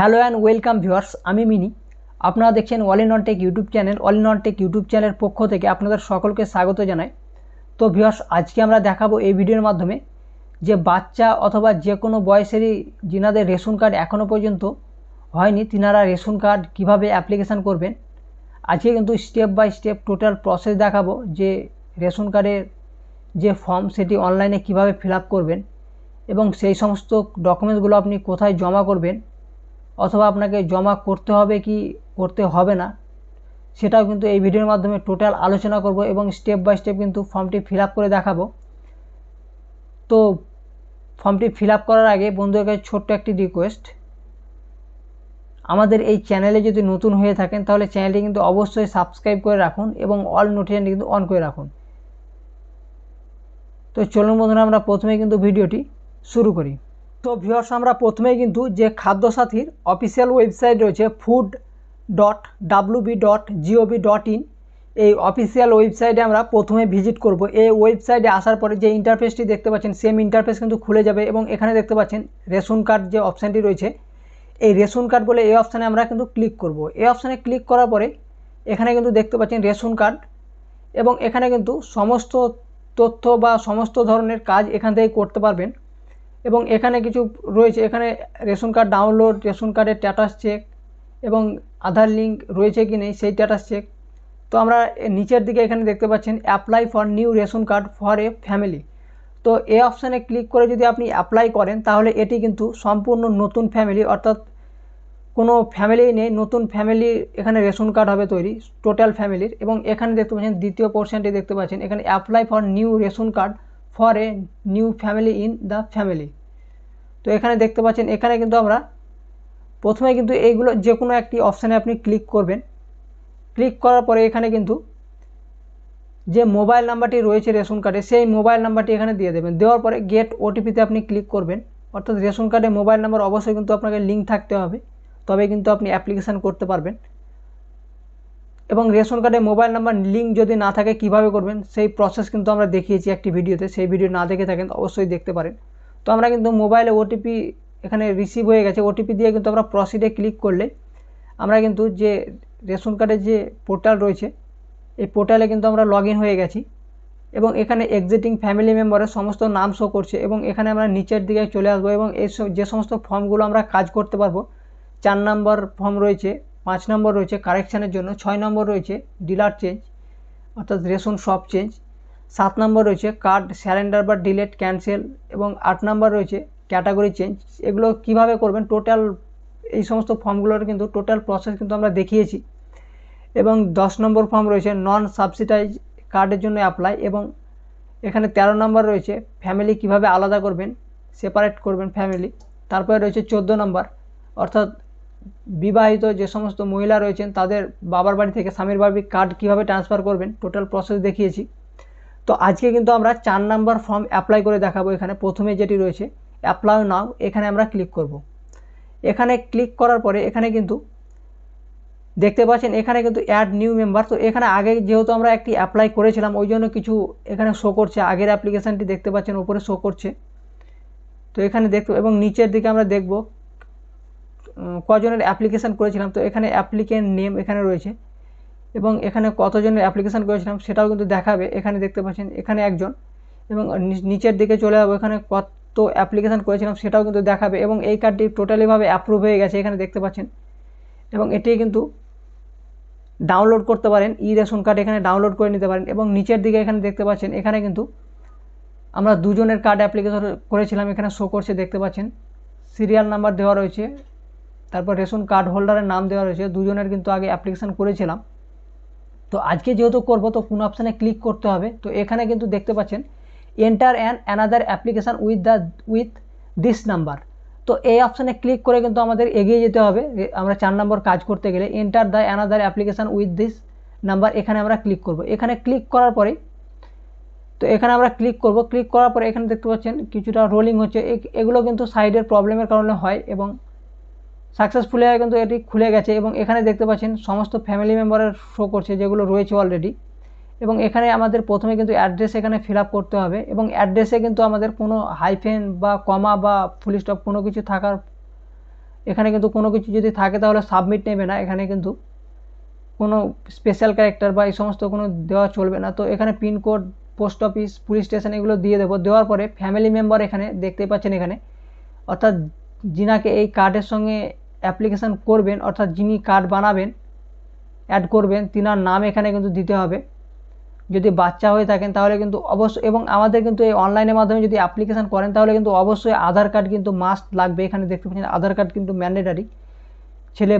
Hello and welcome viewers, আমি মিনি। আপনারা দেখছেন all in tech YouTube channel. All in tech YouTube চ্যানেলের পক্ষ থেকে আপনাদের সকলকে স্বাগত জানাই। তো ভিউয়ার্স, আজকে আমরা দেখাবো এই ভিডিওর মাধ্যমে যে বাচ্চা অথবা যে কোনো বয়সেরই যিনাদের রেশন কার্ড এখনও পর্যন্ত হয়নি, তিনারা রেশন কার্ড কীভাবে অ্যাপ্লিকেশান করবেন, আজকে কিন্তু step by step total process দেখাবো যে রেশন কার্ডের যে ফর্ম সেটি অনলাইনে কীভাবে ফিল করবেন এবং সেই সমস্ত ডকুমেন্টসগুলো আপনি কোথায় জমা করবেন। অথবা আপনাকে জমা করতে হবে কি করতে হবে না, সেটাও কিন্তু এই ভিডিওর মাধ্যমে টোটাল আলোচনা করব এবং স্টেপ বাই স্টেপ কিন্তু ফর্মটি ফিল করে দেখাবো। তো ফর্মটি ফিল করার আগে বন্ধুদের কাছে ছোট্ট একটি রিকোয়েস্ট আমাদের এই চ্যানেলে যদি নতুন হয়ে থাকেন, তাহলে চ্যানেলটি কিন্তু অবশ্যই সাবস্ক্রাইব করে রাখুন এবং অল নোটিফিকেশন কিন্তু অন করে রাখুন। তো চলুন বন্ধুরা, আমরা প্রথমে কিন্তু ভিডিওটি শুরু করি। তো ভিউয়ার্স আমরা প্রথমেই কিন্তু যে খাদ্যসাথীর অফিসিয়াল ওয়েবসাইট রয়েছে food dot WB dot GOV dot in এই অফিসিয়াল ওয়েবসাইটে আমরা প্রথমে ভিজিট করব। এই ওয়েবসাইটে আসার পরে যে ইন্টারফেসটি দেখতে পাচ্ছেন সেম ইন্টারফেস কিন্তু খুলে যাবে এবং এখানে দেখতে পাচ্ছেন রেশন কার্ড যে অপশানটি রয়েছে, এই রেশন কার্ড বলে এই অপশানে আমরা কিন্তু ক্লিক করব। এই অপশানে ক্লিক করার পরে এখানে কিন্তু দেখতে পাচ্ছেন রেশন কার্ড এবং এখানে কিন্তু সমস্ত তথ্য বা সমস্ত ধরনের কাজ এখান থেকে করতে পারবেন। এবং এখানে কিছু রয়েছে, এখানে রেশন কার্ড ডাউনলোড রেশন কার্ডের স্ট্যাটাস চেক এবং আধার লিঙ্ক রয়েছে কি নেই সেই স্ট্যাটাস চেক তো আমরা নিচের দিকে এখানে দেখতে পাচ্ছেন apply for new ration card for a family তো এ অপশানে ক্লিক করে যদি আপনি অ্যাপ্লাই করেন, তাহলে এটি কিন্তু সম্পূর্ণ নতুন ফ্যামিলি অর্থাৎ কোনো ফ্যামিলি নেই, নতুন ফ্যামিলির এখানে রেশন কার্ড হবে তৈরি টোটাল ফ্যামিলির এবং এখানে দেখতে পাচ্ছেন দ্বিতীয় পোর্শনটি দেখতে পাচ্ছেন, এখানে apply for new ration card for a new family in the family তো এখানে দেখতে পাচ্ছেন, এখানে কিন্তু আমরা প্রথমে কিন্তু এইগুলো যে কোনো একটি অপশানে আপনি ক্লিক করবেন। ক্লিক করার পরে এখানে কিন্তু যে মোবাইল নাম্বারটি রয়েছে রেশন কার্ডে সেই মোবাইল নাম্বারটি এখানে দিয়ে দেবেন। দেওয়ার পরে গেট ওটিপিতে আপনি ক্লিক করবেন। অর্থাৎ রেশন কার্ডে মোবাইল নাম্বার অবশ্যই কিন্তু আপনাকে লিঙ্ক থাকতে হবে। তবে কিন্তু আপনি অ্যাপ্লিকেশান করতে পারবেন। এবং রেশন কার্ডে মোবাইল নাম্বার লিঙ্ক যদি না থাকে, কীভাবে করবেন? সেই প্রসেস কিন্তু আমরা দেখিয়েছি একটি ভিডিওতে। সেই ভিডিও না দেখে থাকেন, অবশ্যই দেখতে পারেন। তো আমরা কিন্তু মোবাইলে ওটিপি এখানে রিসিভ হয়ে গেছে। ওটিপি দিয়ে কিন্তু আমরা প্রসিডে ক্লিক করলে আমরা কিন্তু যে রেশন কার্ডের যে পোর্টাল রয়েছে, এই পোর্টালে কিন্তু আমরা লগ হয়ে গেছি এবং এখানে এক্সিটিং ফ্যামিলি মেম্বারের সমস্ত নাম শো করছে এবং এখানে আমরা নিচের দিকে চলে আসব এবং এই যে সমস্ত ফর্মগুলো আমরা কাজ করতে পারব, চার নাম্বার ফর্ম রয়েছে পাঁচ নম্বর রয়েছে কারেকশানের জন্য, ছয় নম্বর রয়েছে ডিলার চেঞ্জ, অর্থাৎ রেশন শপ চেঞ্জ, সাত নম্বর রয়েছে কার্ড স্যারেন্ডার বা ডিলেট ক্যান্সেল, এবং আট নম্বর রয়েছে ক্যাটাগরি চেঞ্জ। এগুলো কীভাবে করবেন? টোটাল এই সমস্ত ফর্মগুলোর কিন্তু টোটাল প্রসেস কিন্তু আমরা দেখিয়েছি। এবং দশ নম্বর ফর্ম রয়েছে নন সাবসিডাইজ কার্ডের জন্য অ্যাপ্লাই, এবং এখানে ১৩ নম্বর রয়েছে ফ্যামিলি কীভাবে আলাদা করবেন, সেপারেট করবেন ফ্যামিলি। তারপরে রয়েছে চোদ্দ নম্বর, অর্থাৎ বিবাহিত যে সমস্ত মহিলা রয়েছেন, তাদের বাবার বাড়ি থেকে স্বামীর বাড়ি কার্ড কীভাবে ট্রান্সফার করবেন টোটাল প্রসেস দেখিয়েছি। তো আজকে কিন্তু আমরা চার নাম্বার ফর্ম অ্যাপ্লাই করে দেখাবো এখানে। প্রথমে যেটি রয়েছে অ্যাপ্লাই নাও এখানে আমরা ক্লিক করব। এখানে ক্লিক করার পরে এখানে কিন্তু দেখতে পাচ্ছেন, এখানে কিন্তু অ্যাড নিউ মেম্বার তো এখানে আগে যেহেতু আমরা একটি অ্যাপ্লাই করেছিলাম, ওই জন্য কিছু এখানে শো করছে। আগের অ্যাপ্লিকেশানটি দেখতে পাচ্ছেন, ওপরে শো করছে। তো এখানে দেখতে, এবং নিচের দিকে আমরা দেখব কজনের অ্যাপ্লিকেশান করেছিলাম, তো এখানে অ্যাপ্লিকেন্ট নেম এখানে রয়েছে এবং এখানে কতজনের অ্যাপ্লিকেশান করেছিলাম সেটাও কিন্তু দেখাবে। এখানে দেখতে পাচ্ছেন, এখানে একজন এবং নিচের দিকে চলে যাব, এখানে কত অ্যাপ্লিকেশান করেছিলাম সেটাও কিন্তু দেখাবে এবং এই কার্ডটি টোটালিভাবে অ্যাপ্রুভ হয়ে গেছে, এখানে দেখতে পাচ্ছেন এবং এটি কিন্তু ডাউনলোড করতে পারেন, ই রেশন কার্ড এখানে ডাউনলোড করে নিতে পারেন এবং নিচের দিকে এখানে দেখতে পাচ্ছেন, এখানে কিন্তু আমরা দুজনের কার্ড অ্যাপ্লিকেশন করেছিলাম, এখানে শো করছে, দেখতে পাচ্ছেন। সিরিয়াল নাম্বার দেওয়া রয়েছে তারপর রেশন কার্ড হোল্ডারের নাম দেওয়া রয়েছে, দুজনের কিন্তু আগে অ্যাপ্লিকেশান করেছিলাম। তো আজকে যেহেতু করব, তো কোন অপশানে ক্লিক করতে হবে। তো এখানে কিন্তু দেখতে পাচ্ছেন enter an another application with the with this number তো এই অপশানে ক্লিক করে কিন্তু আমাদের এগিয়ে যেতে হবে। আমরা চার নম্বর কাজ করতে গেলে enter the another application with this number এখানে আমরা ক্লিক করব। এখানে ক্লিক করার পরে, তো এখানে আমরা ক্লিক করব। ক্লিক করার পরে এখানে দেখতে পাচ্ছেন, কিছুটা রোলিং হচ্ছে। এগুলো কিন্তু সাইডের প্রবলেমের কারণে হয় এবং সাকসেসফুলি কিন্তু এটি খুলে গেছে এবং এখানে দেখতে পাচ্ছেন সমস্ত ফ্যামিলি মেম্বারের শো করছে, যেগুলো রয়েছে অলরেডি এবং এখানে আমাদের প্রথমে কিন্তু অ্যাড্রেস এখানে ফিল করতে হবে এবং অ্যাড্রেসে কিন্তু আমাদের কোনো হাইফেন বা কমা বা ফুল স্টপ কোনো কিছু থাকার, এখানে কিন্তু কোনো কিছু যদি থাকে তাহলে সাবমিট নেবে না। এখানে কিন্তু কোনো স্পেশাল ক্যারেক্টার বা এই সমস্ত কোনো দেওয়া চলবে না। তো এখানে pin code post office police station এগুলো দিয়ে দেবো। দেওয়ার পরে ফ্যামিলি মেম্বার এখানে দেখতে পাচ্ছেন এখানে। অর্থাৎ যিনাকে এই কার্ডের সঙ্গে অ্যাপ্লিকেশান করবেন, অর্থাৎ যিনি কার্ড বানাবেন অ্যাড করবেন, তিনার নাম এখানে কিন্তু দিতে হবে। যদি বাচ্চা হয়ে থাকেন তাহলে কিন্তু অবশ্যই এবং আমাদের কিন্তু এই অনলাইনের মাধ্যমে যদি অ্যাপ্লিকেশান করেন তাহলে কিন্তু অবশ্যই আধার কার্ড কিন্তু মাস্ট লাগবে। এখানে দেখতে পাচ্ছেন আধার কার্ড কিন্তু ম্যান্ডেটারি ছেলে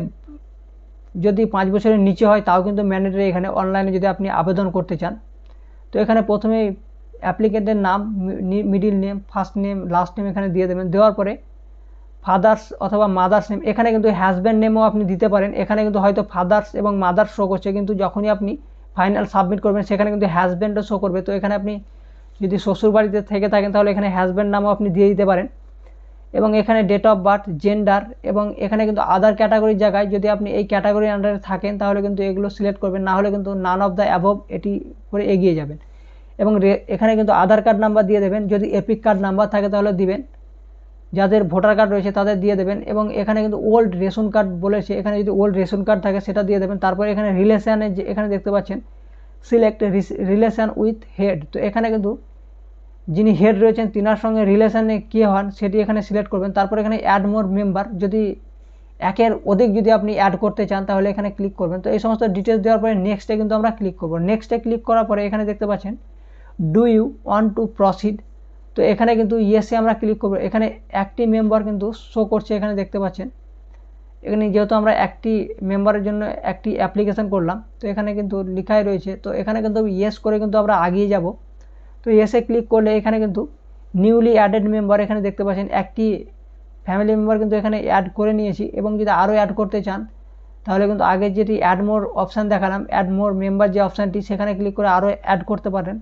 যদি পাঁচ বছরের নিচে হয়, তাও কিন্তু ম্যান্ডেটারি এখানে অনলাইনে যদি আপনি আবেদন করতে চান। তো এখানে প্রথমে অ্যাপ্লিকেন্টের নাম middle name first name last name এখানে দিয়ে দেবেন। দেওয়ার পরে ফাদার্স অথবা মাদার্স নেম এখানে কিন্তু হ্যাজব্যান্ড নেমও আপনি দিতে পারেন। এখানে কিন্তু হয়তো ফাদার্স এবং মাদার্স শো করছে, কিন্তু যখনই আপনি ফাইনাল সাবমিট করবেন, সেখানে কিন্তু হ্যাজব্যান্ডও শো করবে। তো এখানে আপনি যদি শ্বশুর বাড়িতে থেকে থাকেন, তাহলে এখানে হ্যাজব্যান্ড নামও আপনি দিয়ে দিতে পারেন। এবং এখানে ডেট অফ বার্থ জেন্ডার এবং এখানে কিন্তু আদার ক্যাটাগরির জায়গায় যদি আপনি এই ক্যাটাগরির আন্ডারে থাকেন, তাহলে কিন্তু এগুলো সিলেক্ট করবেন। না হলে কিন্তু নান অফ দ্য অ্যাভব এটি করে এগিয়ে যাবেন। এবং এখানে কিন্তু আধার কার্ড নাম্বার দিয়ে দেবেন। যদি এপিক কার্ড নাম্বার থাকে, তাহলে দিবেন। যাদের ভোটার কার্ড রয়েছে তাদের দিয়ে দেবেন এবং এখানে কিন্তু ওল্ড রেশন কার্ড বলেছে এখানে যদি ওল্ড রেশন কার্ড থাকে সেটা দিয়ে দেবেন। তারপরে এখানে রিলেশানে যে এখানে দেখতে পাচ্ছেন সিলেক্ট রিলেশান উইথ হেড তো এখানে কিন্তু যিনি হেড রয়েছেন তিনার সঙ্গে রিলেশানে কে হন সেটি এখানে সিলেক্ট করবেন। তারপর এখানে অ্যাড মোর মেম্বার যদি একের অধিক যদি আপনি অ্যাড করতে চান তাহলে এখানে ক্লিক করবেন। তো এই সমস্ত ডিটেলস দেওয়ার পরে নেক্সটে কিন্তু আমরা ক্লিক করব। নেক্সটে ক্লিক করার পরে এখানে দেখতে পাচ্ছেন do you want to proceed তো এখানে কিন্তু ইয়েসে আমরা ক্লিক করব। এখানে একটি মেম্বার কিন্তু শো করছে, এখানে দেখতে পাচ্ছেন। এখানে যেহেতু আমরা একটি মেম্বারের জন্য একটি অ্যাপ্লিকেশান করলাম, তো এখানে কিন্তু লেখাই রয়েছে। তো এখানে কিন্তু ইয়েস করে কিন্তু আমরা আগিয়ে যাব। তো ইয়েসে ক্লিক করলে এখানে কিন্তু নিউলি অ্যাডেড মেম্বার এখানে দেখতে পাচ্ছেন, একটি ফ্যামিলি মেম্বার কিন্তু এখানে অ্যাড করে নিয়েছি। এবং যদি আরও অ্যাড করতে চান, তাহলে কিন্তু আগে যেটি অ্যাড মোর অপশান দেখালাম অ্যাড মোর মেম্বার যে অপশানটি সেখানে ক্লিক করে আরও অ্যাড করতে পারেন।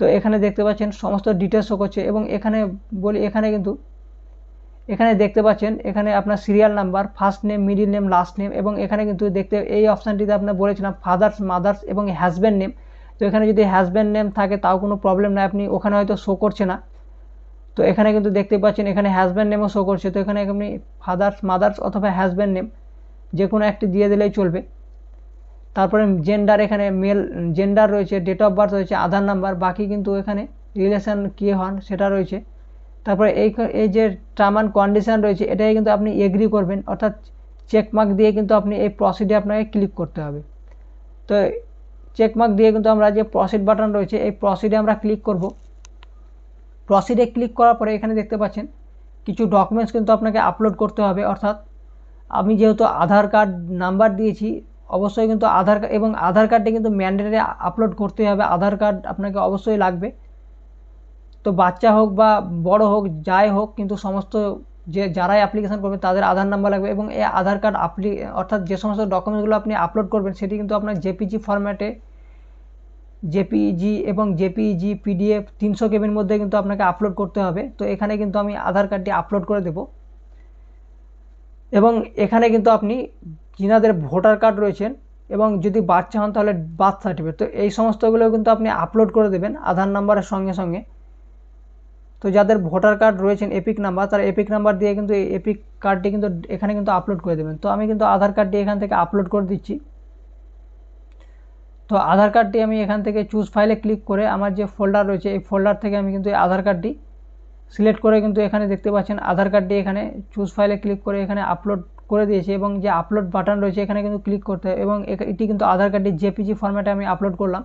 তো এখানে দেখতে পাচ্ছেন সমস্ত ডিটেলস শো করছে এবং এখানে বলি, এখানে কিন্তু, এখানে দেখতে পাচ্ছেন, এখানে আপনার serial number first name middle name last name এবং এখানে কিন্তু দেখতে, এই অপশানটিতে আপনার বলেছিলাম ফাদার্স মাদার্স এবং হ্যাজব্যান্ড নেম তো এখানে যদি হ্যাজব্যান্ড নেম থাকে তাও কোনো প্রবলেম নাই, আপনি ওখানে হয়তো শো করছে না। তো এখানে কিন্তু দেখতে পাচ্ছেন, এখানে হ্যাজব্যান্ড নেমও শো করছে। তো এখানে আপনি ফাদার্স মাদার্স অথবা হ্যাজব্যান্ড নেম যে কোনো একটি দিয়ে দিলেই চলবে। তারপরে জেন্ডার এখানে মেল জেন্ডার রয়েছে ডেট অফ বার্থ রয়েছে আধার নাম্বার বাকি কিন্তু এখানে রিলেশান কী হন সেটা রয়েছে। তারপরে এই এই যে টার্ম অ্যান্ড কন্ডিশান রয়েছে, এটাই কিন্তু আপনি এগ্রি করবেন, অর্থাৎ চেকমার্ক দিয়ে কিন্তু আপনি এই প্রসিডে আপনাকে ক্লিক করতে হবে। তো চেকমার্ক দিয়ে কিন্তু আমরা যে প্রসিড বাটন রয়েছে, এই প্রসিডে আমরা ক্লিক করব। প্রসিডে ক্লিক করার পরে এখানে দেখতে পাচ্ছেন, কিছু ডকুমেন্টস কিন্তু আপনাকে আপলোড করতে হবে, অর্থাৎ আমি যেহেতু আধার কার্ড নাম্বার দিয়েছি অবশ্যই কিন্তু আধার কার্ড এবং আধার কার্ডটি কিন্তু ম্যান্ডেটারি আপলোড করতে হবে। আধার কার্ড আপনাকে অবশ্যই লাগবে। তো বাচ্চা হোক বা বড় হোক, যাই হোক, কিন্তু সমস্ত যে, যারাই অ্যাপ্লিকেশান করবে, তাদের আধার নাম্বার লাগবে এবং এই আধার কার্ড আপলি, অর্থাৎ যে সমস্ত ডকুমেন্টসগুলো আপনি আপলোড করবেন, সেটি কিন্তু আপনার জেপিজি ফরম্যাটে জেপিজি এবং জেপিজি পিডিএফ তিনশো কেবির মধ্যে কিন্তু আপনাকে আপলোড করতে হবে। তো এখানে কিন্তু আমি আধার কার্ডটি আপলোড করে দেব। এবং এখানে কিন্তু আপনি যিনাদের ভোটার কার্ড রয়েছেন এবং যদি বাচ্চা হন তাহলে বার্থ সার্টিফিকেট। তো এই সমস্তগুলো কিন্তু আপনি আপলোড করে দেবেন আধার নাম্বারের সঙ্গে সঙ্গে। তো যাদের ভোটার কার্ড রয়েছেন এপিক নাম্বার, তারা এপিক নাম্বার দিয়ে কিন্তু এই এপিক কার্ডটি কিন্তু এখানে কিন্তু আপলোড করে দেবেন। তো আমি কিন্তু আধার কার্ডটি এখান থেকে আপলোড করে দিচ্ছি। তো আধার কার্ডটি আমি এখান থেকে চুজ ফাইলে ক্লিক করে আমার যে ফোল্ডার রয়েছে, এই ফোল্ডার থেকে আমি কিন্তু আধার কার্ডটি সিলেক্ট করে কিন্তু এখানে দেখতে পাচ্ছেন আধার কার্ডটি এখানে চুজ ফাইলে ক্লিক করে এখানে আপলোড করে দিয়েছি এবং যে আপলোড বাটন রয়েছে এখানে কিন্তু ক্লিক করতে এবং এটি কিন্তু আধার কার্ডটি জেপিজি ফরম্যাটে আমি আপলোড করলাম।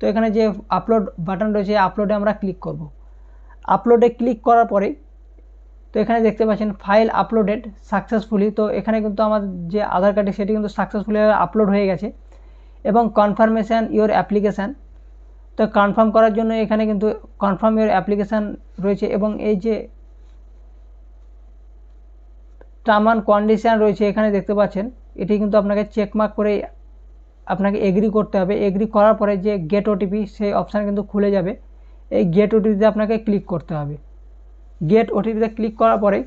তো এখানে যে আপলোড বাটন রয়েছে আপলোডে আমরা ক্লিক করব। আপলোডে ক্লিক করার পরে তো এখানে দেখতে পাচ্ছেন ফাইল আপলোডেড সাকসেসফুলি তো এখানে কিন্তু আমার যে আধার কার্ডে সেটি কিন্তু সাকসেসফুলি আপলোড হয়ে গেছে এবং কনফার্মেশান ইওর অ্যাপ্লিকেশান তো কনফার্ম করার জন্য এখানে কিন্তু কনফার্ম ইওর অ্যাপ্লিকেশান রয়েছে এবং এই যে টার্ম অ্যান্ড কন্ডিশান রয়েছে এখানে দেখতে পাচ্ছেন। এটি কিন্তু আপনাকে চেকমার্ক করে আপনাকে এগ্রি করতে হবে। এগ্রি করার পরে যে গেট ওটিপি সেই অপশান কিন্তু খুলে যাবে। এই গেট ওটিপিতে আপনাকে ক্লিক করতে হবে। গেট ওটিপিতে ক্লিক করার পরে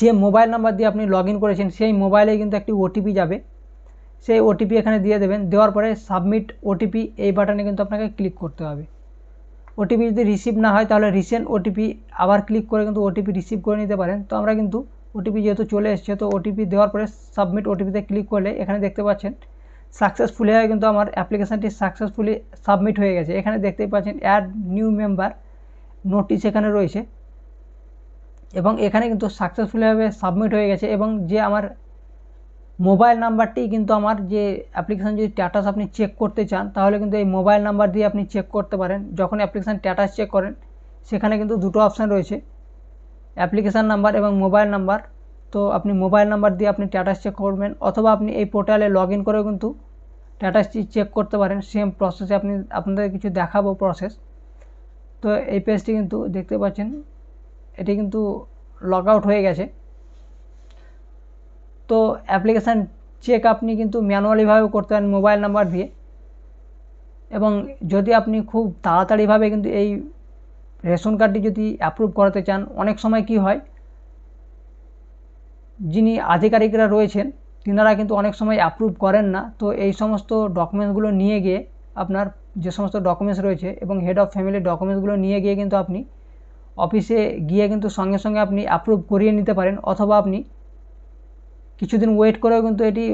যে মোবাইল নাম্বার দিয়ে আপনি লগ করেছেন, সেই মোবাইলে কিন্তু একটি ওটিপি যাবে। সেই ওটিপি এখানে দিয়ে দেবেন। দেওয়ার পরে সাবমিট ওটিপি এই বাটনে কিন্তু আপনাকে ক্লিক করতে হবে। ওটিপি যদি রিসিভ না হয়, তাহলে রিসেন্ট ওটিপি আবার ক্লিক করে কিন্তু ওটিপি রিসিভ করে নিতে পারেন। তো আমরা কিন্তু ওটিপি যেহেতু চলে এসছে, তো ওটিপি দেওয়ার পরে সাবমিট ওটিপিতে ক্লিক করলে এখানে দেখতে পাচ্ছেন সাকসেসফুলি হয়ে কিন্তু আমার অ্যাপ্লিকেশানটি সাকসেসফুলি সাবমিট হয়ে গেছে। এখানে দেখতেই পাচ্ছেন অ্যাড নিউ মেম্বার নোটিশ এখানে রয়েছে এবং এখানে কিন্তু সাকসেসফুলিভাবে সাবমিট হয়ে গেছে এবং যে আমার মোবাইল নাম্বারটি কিন্তু আমার যে অ্যাপ্লিকেশান যদি স্ট্যাটাস আপনি চেক করতে চান, তাহলে কিন্তু এই মোবাইল নাম্বার দিয়ে আপনি চেক করতে পারেন। যখন অ্যাপ্লিকেশান স্ট্যাটাস চেক করেন, সেখানে কিন্তু দুটো অপশান রয়েছে। অ্যাপ্লিকেশান নাম্বার এবং মোবাইল নাম্বার। তো আপনি মোবাইল নাম্বার দিয়ে আপনি স্ট্যাটাস চেক করবেন, অথবা আপনি এই পোর্টালে লগ ইন করেও কিন্তু স্ট্যাটাসটি চেক করতে পারেন। সেম প্রসেসে আপনি, আপনাদের কিছু দেখাবো প্রসেস তো এই পেজটি কিন্তু দেখতে পাচ্ছেন, এটি কিন্তু লগ আউট হয়ে গেছে। তো অ্যাপ্লিকেশান চেক আপনি কিন্তু ম্যানুয়ালিভাবেও করতে পারেন মোবাইল নাম্বার দিয়ে। এবং যদি আপনি খুব তাড়াতাড়িভাবে কিন্তু এই রেশন কার্ডটি যদি অ্যাপ্রুভ করাতে চান, অনেক সময় কি হয়, যিনি আধিকারিকরা রয়েছেন, তিনারা কিন্তু অনেক সময় অ্যাপ্রুভ করেন না। তো এই সমস্ত ডকুমেন্টসগুলো নিয়ে গিয়ে আপনার যে সমস্ত ডকুমেন্টস রয়েছে এবং হেড অফ ফ্যামিলির ডকুমেন্টসগুলো নিয়ে গিয়ে কিন্তু আপনি অফিসে গিয়ে কিন্তু সঙ্গে সঙ্গে আপনি অ্যাপ্রুভ করিয়ে নিতে পারেন, অথবা আপনি কিছুদিন ওয়েট করেও কিন্তু এটি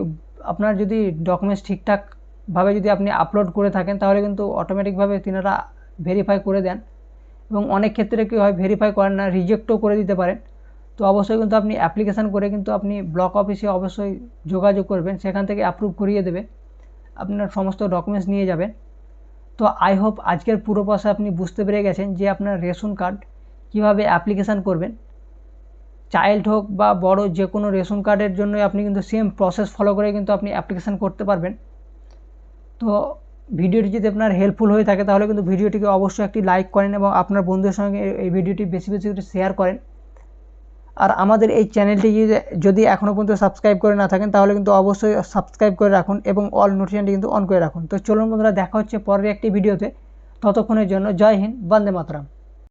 আপনার যদি ডকুমেন্টস ঠিকঠাকভাবে যদি আপনি আপলোড করে থাকেন, তাহলে কিন্তু অটোমেটিকভাবে তিনারা ভেরিফাই করে দেন। এবং অনেক ক্ষেত্রে কী হয় ভেরিফাই করেন না রিজেক্টও করে দিতে পারেন। তো অবশ্যই কিন্তু আপনি অ্যাপ্লিকেশান করে কিন্তু আপনি ব্লক অফিসে অবশ্যই যোগাযোগ করবেন, সেখান থেকে অ্যাপ্রুভ করিয়ে দেবে। আপনার সমস্ত ডকুমেন্টস নিয়ে যাবেন। তো আই হোপ আজকের পুরো পয়সা আপনি বুঝতে পেরে গেছেন যে আপনার রেশন কার্ড কীভাবে অ্যাপ্লিকেশান করবেন। চাইল্ড হোক বা বড় যে কোনো রেশন কার্ডের জন্য আপনি কিন্তু সেম প্রসেস ফলো করে কিন্তু আপনি অ্যাপ্লিকেশান করতে পারবেন। তো ভিডিওটি যদি আপনার হেল্পফুল হয়ে থাকে, তাহলে কিন্তু ভিডিওটিকে অবশ্যই একটি লাইক করেন এবং আপনার বন্ধুদের সঙ্গে এই ভিডিওটি বেশি বেশি করে শেয়ার করেন। আর আমাদের এই চ্যানেলটি যদি এখনও পর্যন্ত সাবস্ক্রাইব করে না থাকেন, তাহলে কিন্তু অবশ্যই সাবস্ক্রাইব করে রাখুন এবং অল নোটিফিকেশনটি কিন্তু অন করে রাখুন। তো চলুন বন্ধুরা, দেখা হচ্ছে পরের একটি ভিডিওতে। ততক্ষণের জন্য জয় হিন্দ, বন্দে মাতরম।